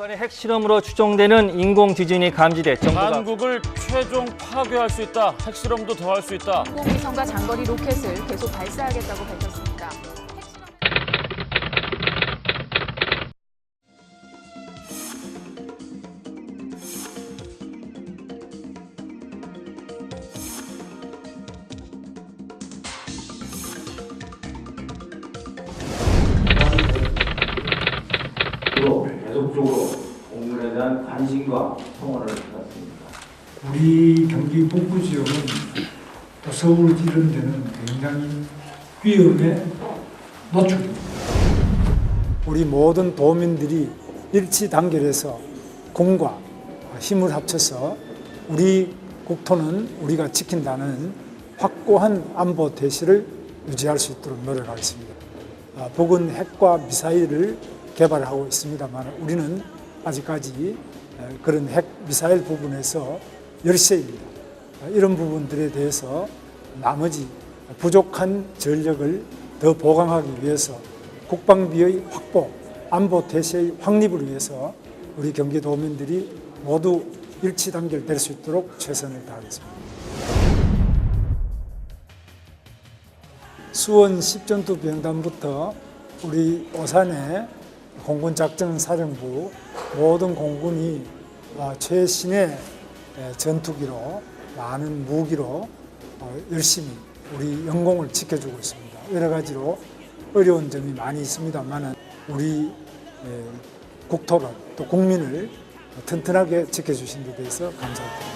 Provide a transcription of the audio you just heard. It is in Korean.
북한의 핵실험으로 추정되는 인공 지진이 감지돼 정부가 한국을 최종 파괴할 수 있다. 핵실험도 더 할 수 있다. 인공위성과 장거리 로켓을 계속 발사하겠다고 밝혔습니다. 계속적으로 공군에 대한 관심과 성원을 갖습니다. 우리 경기 북부 지역은 또 서울 이런 데는 굉장히 위험에 노출입니다. 우리 모든 도민들이 일치 단결해서 공과 힘을 합쳐서 우리 국토는 우리가 지킨다는 확고한 안보 대시를 유지할 수 있도록 노력하겠습니다. 아, 북은 핵과 미사일을 개발하고 있습니다만 우리는 아직까지 에, 그런 핵 미사일 부분에서 열세입니다. 아, 이런 부분들에 대해서 나머지 부족한 전력을 더 보강하기 위해서 국방비의 확보, 안보 태세의 확립을 위해서 우리 경기도민들이 모두 일치 단결될 수 있도록 최선을 다하겠습니다. 수원 10전투 병단부터 우리 오산의 공군 작전 사령부 모든 공군이 어, 최신의 에, 전투기로 많은 무기로 어, 열심히 우리 영공을 지켜주고 있습니다. 여러 가지로 어려운 점이 많이 있습니다만 우리 에, 국토를 또 국민을 튼튼하게 지켜주신 데 대해서 감사드립니다.